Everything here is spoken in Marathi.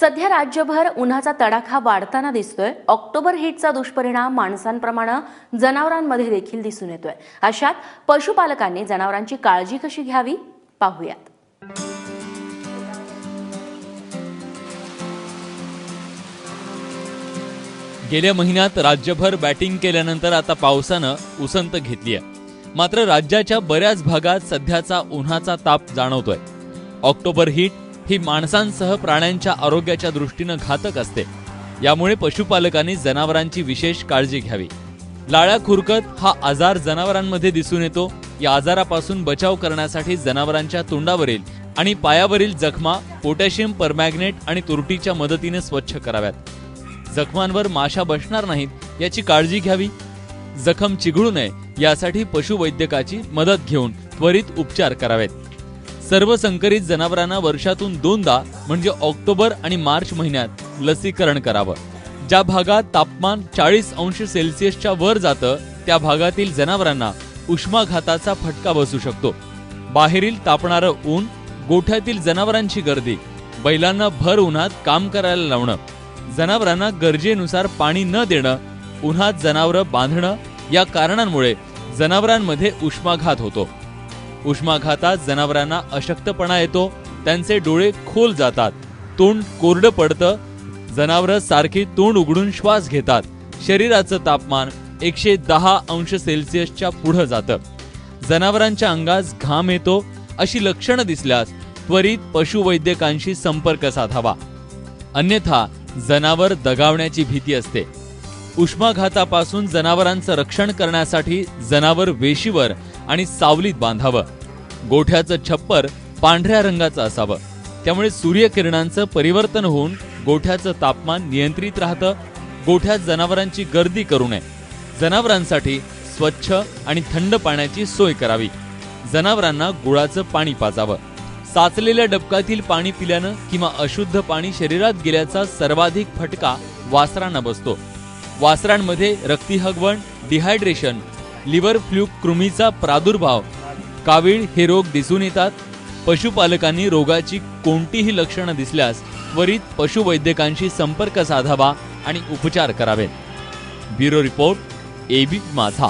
सध्या राज्यभर उन्हाचा तडाखा वाढताना दिसतोय. ऑक्टोबर हीटचा दुष्परिणाम माणसांप्रमाणे जनावरांमध्ये देखील दिसून येतोय. अशात पशुपालकांनी जनावरांची काळजी कशी घ्यावी? पाहूयात. गेल्या महिन्यात राज्यभर बॅटिंग केल्यानंतर आता पावसानं उसंत घेतली आहे. मात्र राज्याच्या बऱ्याच भागात सध्याचा उन्हाचा ताप जाणवतोय. ऑक्टोबर हीट ही माणसांसह प्राण्यांच्या आरोग्याच्या दृष्टीनं घातक असते. यामुळे पशुपालकांनी जनावरांची विशेष काळजी घ्यावी. लाळ्या खुरकत हा आजार जनावरांमध्ये दिसून येतो. या आजारापासून बचाव करण्यासाठी जनावरांच्या तोंडावरील आणि पायावरील जखमा पोटॅशियम परमॅग्नेट आणि तुरटीच्या मदतीने स्वच्छ कराव्यात. जखमांवर माशा बसणार नाहीत याची काळजी घ्यावी. जखम चिघळू नये यासाठी पशुवैद्यकाची मदत घेऊन त्वरित उपचार करावेत. सर्व संकरित जनावरांना वर्षातून दोनदा म्हणजे ऑक्टोबर आणि मार्च महिन्यात लसीकरण करावं. ज्या भागात तापमान चाळीस अंश सेल्सिअसच्या वर जातं त्या भागातील जनावरांना उष्माघाताचा फटका बसू शकतो. बाहेरील तापणारं ऊन गोठ्यातील जनावरांची गर्दी बैलांना भर उन्हात काम करायला लावणं जनावरांना गरजेनुसार पाणी न देणं उन्हात जनावरं बांधणं या कारणांमुळे जनावरांमध्ये उष्माघात होतो. उष्माघातात जनावरांना अशक्तपणा येतो त्यांचे डोळे खोल जातात तोंड कोरडं पडतं जनावरं सारखी तोंड उघडून श्वास घेतात शरीराचं तापमान एकशे दहा अंश सेल्सिअसच्या पुढं जातं. जनावरांच्या अंगास घाम येतो अशी लक्षणं दिसल्यास त्वरित पशुवैद्यकांशी संपर्क साधावा. अन्यथा जनावर दगावण्याची भीती असते. उष्माघातापासून जनावरांचं रक्षण करण्यासाठी जनावर वेशीवर आणि सावलीत बांधावं. गोठ्याचं छप्पर पांढऱ्या रंगाचं असावं. त्यामुळे सूर्यकिरणांचं परिवर्तन होऊन गोठ्याचं तापमान नियंत्रित राहतं. गोठ्यात जनावरांची गर्दी करू नये. जनावरांसाठी स्वच्छ आणि थंड पाण्याची सोय करावी. जनावरांना गुळाचं पाणी पाजावं. साचलेल्या डबकातील पाणी पिल्यानं किंवा अशुद्ध पाणी शरीरात गेल्याचा सर्वाधिक फटका वासरांना बसतो. वासरांमध्ये रक्तीहगवण डिहायड्रेशन लिव्हर फ्लूक कृमीचा प्रादुर्भाव. कावीळ हे रोग दिसून येतात. पशुपालकांनी रोगाची कोणतीही लक्षणं दिसल्यास त्वरित पशुवैद्यकांशी संपर्क साधावा आणि उपचार करावेत. ब्युरो रिपोर्ट एबी माझा.